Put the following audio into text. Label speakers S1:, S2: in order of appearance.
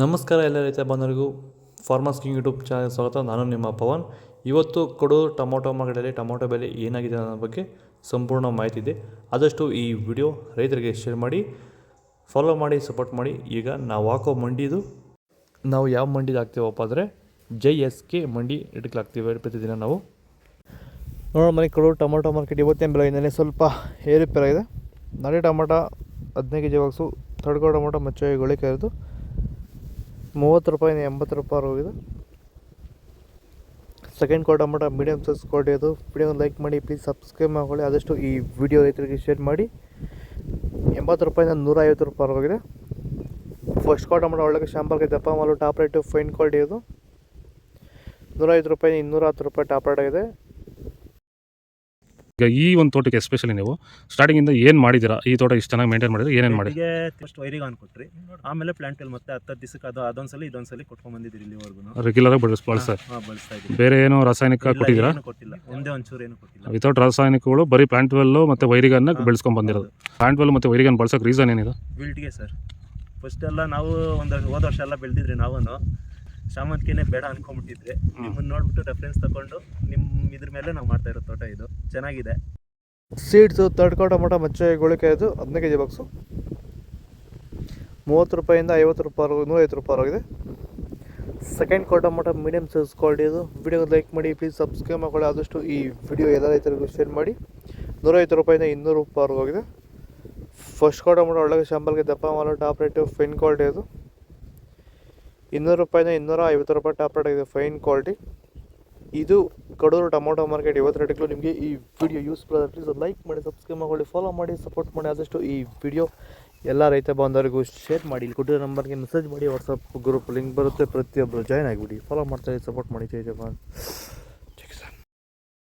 S1: ನಮಸ್ಕಾರ ಎಲ್ಲ ರೈತ ಬಂದವರಿಗೂ ಫಾರ್ಮರ್ಸ್ ಕಿಂಗ್ ಯೂಟ್ಯೂಬ್ ಚಾನಲ್ ಸ್ವಾಗತ. ನಾನು ನಿಮ್ಮ ಪವನ್. ಇವತ್ತು ಕೊಡೋ ಟೊಮೊಟೊ ಮಾರ್ಕೆಟಲ್ಲಿ ಟೊಮೊಟೊ ಬೆಲೆ ಏನಾಗಿದೆ ಅನ್ನೋ ಬಗ್ಗೆ ಸಂಪೂರ್ಣ ಮಾಹಿತಿ ಇದೆ. ಆದಷ್ಟು ಈ ವಿಡಿಯೋ ರೈತರಿಗೆ ಶೇರ್ ಮಾಡಿ ಫಾಲೋ ಮಾಡಿ ಸಪೋರ್ಟ್ ಮಾಡಿ. ಈಗ ನಾವು ಹಾಕೋ ಮಂಡಿದು ನಾವು ಯಾವ ಮಂಡಿದು ಹಾಕ್ತೀವಪ್ಪ ಅಂದರೆ ಜೈ ಎಸ್ ಕೆ ಮಂಡಿ ರೇಟ್ಗೆ ಹಾಕ್ತೀವಿ ಪ್ರತಿದಿನ ನಾವು. ನೋಡೋಣ ಮನೆ ಕೊಡೋ ಟೊಮೊಟೊ ಮಾರ್ಕೆಟ್ ಇವತ್ತಿನ ಬೆಳಗಿನಲ್ಲಿ ಸ್ವಲ್ಪ ಏರುಪೇರಾಗಿದೆ ನಾಳೆ ಟೊಮೊಟೊ ಹದಿನೈದು ಕೆ ಜಿ ಬಾಕ್ಸು ತಡ್ಕೋ ಟೊಮೊಟೊ ಮಚ್ಚೆ ಗೊಳಿಕಾಯಿದು ಮೂವತ್ತು ರೂಪಾಯಿಂದ ಎಂಬತ್ತು ರೂಪಾಯಿ ಹೋಗಿದೆ ಸೆಕೆಂಡ್ ಕ್ವಾರ್ಟರ್ ಮಟ್ಟ ಮೀಡಿಯಮ್ ಸೈಜ್ ಕ್ವಾಲಿಟಿ ಅದು ವಿಡಿಯೋ ಲೈಕ್ ಮಾಡಿ ಪ್ಲೀಸ್ ಸಬ್ಸ್ಕ್ರೈಬ್ ಮಾಡ್ಕೊಳ್ಳಿ. ಆದಷ್ಟು ಈ ವಿಡಿಯೋ ರೈತರಿಗೆ ಶೇರ್ ಮಾಡಿ. ಎಂಬತ್ತು ರೂಪಾಯಿಂದ ನೂರ ಐವತ್ತು ರೂಪಾಯಿ ಹೋಗಿದೆ ಫಸ್ಟ್ ಕ್ವಾರ್ಟರ್ ಮಟ್ಟ ಒಳ್ಳೆ ಶಾಂಪಲ್ಗೆ ದಪ್ಪ ಮಾಲು ಟಾಪ್ ರೇಟು ಫೈನ್ ಕ್ವಾಲಿಟಿ ಅದು ನೂರೈವತ್ತು ರೂಪಾಯಿ ಇನ್ನೂರ ಹತ್ತು ರೂಪಾಯಿ ಟಾಪ್ ರೇಟ್ ಆಗಿದೆ.
S2: ಈಗ ಈ ಒಂದು ತೋಟಕ್ಕೆ ಎಸ್ಪೆಷಲಿ ನೀವು ಸ್ಟಾರ್ಟಿಂಗಿಂದ ಏನು ಮಾಡಿದ್ದೀರಾ? ಈ ತೋಟ ಇಷ್ಟು ಚೆನ್ನಾಗಿ ಮೇಂಟೈನ್ ಮಾಡಿದ್ರೆ ಏನೇನು ಮಾಡಿ
S3: ಫಸ್ಟ್ ವೈರಿಗೆ ಆನ್ ಕೊಟ್ರಿ. ಆಮೇಲೆ ಪ್ಲಾಂಟ್ ಅಲ್ಲಿ ಮತ್ತೆ ಹತ್ತು ದಿವಸಕ್ಕೆ ಅದು ಅದೊಂದ್ಸಲಿ ಇದೊಂದ್ಸಲಿ ಕೊಟ್ಕೊಂಡ್ ಬಂದಿದ್ದೀರಿ ಇಲ್ಲಿವರೆಗೂ.
S2: ಬಳಸ್ ಬಳಸ್ತಾರೆ
S3: ಹಾ ಬಳಸ್ತಾ ಇದ್ದೀವಿ.
S2: ಬೇರೆ ಏನು ರಾಸಾಯನಿಕ ಕೊಟ್ಟಿದ್ದೀರಾ?
S3: ಏನು ಕೊಟ್ಟಿಲ್ಲ. ಒಂದೇ ಒಂಚೂರು ಏನು ಕೊಟ್ಟಿಲ್ಲ.
S2: ವಿತೌಟ್ ರಾಸಾಯನಿಕಗಳು ಬರೀ ಪ್ಲಾಂಟ್ ವೆಲ್ಲು ಮತ್ತು ವೈರಿಗನ್ನ
S3: ಬೆಳೆಸ್ಕೊಂಡು
S2: ಬೆಳೆಸ್ಕೊಂಡ್ ಬಂದಿರೋದು. ಪ್ಲಾಂಟ್ ವೆಲ್ ಮತ್ತು ವೈರಿಗನ್ ಬಳಸೋಕೆ ರೀಸನ್ ಏನಿದೆ?
S3: ಬಿಲ್ಟ್ಗೆ ಸರ್. ಫಸ್ಟ್ ಎಲ್ಲ ನಾವು ಒಂದು ಹೋದ ವರ್ಷ ಎಲ್ಲ ಬೆಳೆದಿದ್ರಿ ನಾವು ಶಾಮಂತಿಗೆನೆ ಬೇಡ ಅನ್ಕೊಂಡ್ಬಿಟ್ಟಿದ್ರಿ. ನಿಮ್ಮನ್ನ ನೋಡ್ಬಿಟ್ಟು ರೆಫರೆನ್ಸ್ ತಗೊಂಡು ನಿಮ್ಮ ಇದ್ರ ಮೇಲೆ ನಾವು ಮಾಡ್ತಾ ಇರೋ ತೋಟ ಇದು. ಚೆನ್ನಾಗಿದೆ.
S1: ಸೀಡ್ಸು ತರ್ಡ್ ಕೋಟ ಮಠ ಮಚ್ಚೆ ಗೊಳಿಕಾಯಿದು ಹದಿನೈದು ಕೆ ಜಿ ಬಾಕ್ಸು ಮೂವತ್ತು ರೂಪಾಯಿಂದ ಐವತ್ತು ರೂಪಾಯಿ ನೂರೈವತ್ತು ರೂಪಾಯಿ ಆಗಿದೆ ಸೆಕೆಂಡ್ ಕೋಟ ಮಟ್ಟ ಮೀಡಿಯಮ್ ಸೈಜ್ ಕ್ವಾಲಿಟಿ ಇದು. ವಿಡಿಯೋ ಲೈಕ್ ಮಾಡಿ ಪ್ಲೀಸ್ ಸಬ್ಸ್ಕ್ರೈಬ್ ಮಾಡ್ಕೊಳ್ಳಿ. ಆದಷ್ಟು ಈ ವಿಡಿಯೋ ಎಲ್ಲ ರೈತರಿಗೂ ಶೇರ್ ಮಾಡಿ. ನೂರೈವತ್ತು ರೂಪಾಯಿಂದ ಇನ್ನೂರು ರೂಪಾಯಿ ಹೋಗಿದೆ ಫಸ್ಟ್ ಕ್ವಾರ್ಟರ್ ಮಟ್ಟ ಒಳಗೆ ಶಾಂಪಲ್ಗೆ ದಪ್ಪ ಮಾಡೋ ಟಾಪ್ ರೇಟು ಫೈನ್ ಕ್ವಾಲಿಟಿ ಇದು. ಇನ್ನೂರು ರೂಪಾಯಿಂದ ಇನ್ನೂರ ಐವತ್ತು ರೂಪಾಯಿ ಟಾಪ್ ರೇಟ್ ಆಗಿದೆ ಫೈನ್ ಕ್ವಾಲಿಟಿ ಇದು ಕಡೂರು ಟೊಮೊಟೊ ಮಾರ್ಕೆಟ್ ಇವತ್ತು ನಿಮಗೆ ಈ ವಿಡಿಯೋ ಯೂಸ್ಫುಲ್ ಪ್ಲೀಸ್ ಲೈಕ್ ಮಾಡಿ ಸಬ್ಸ್ಕ್ರೈಬ್ ಮಾಡಿ ಫಾಲೋ ಮಾಡಿ ಸಪೋರ್ಟ್ ಮಾಡಿ. ಆದಷ್ಟು ಈ ವಿಡಿಯೋ ಎಲ್ಲ ರೈತ ಬಾಂಧವರಿಗೂ ಶೇರ್ ಮಾಡಿ. ಇಲ್ಲಿ ಕೊಟ್ಟಿರೋ ನಂಬರ್ಗೆ ಮೆಸೇಜ್ ಮಾಡಿ ವಾಟ್ಸಪ್ ಗ್ರೂಪ್ ಲಿಂಕ್ ಬರುತ್ತೆ. ಪ್ರತಿಯೊಬ್ಬರು ಜಾಯ್ನ್ ಆಗಿಬಿಡಿ. ಫಾಲೋ ಮಾಡ್ತಾರೆ ಸಪೋರ್ಟ್ ಮಾಡಿ. ಜೈ ಜವಾನ್.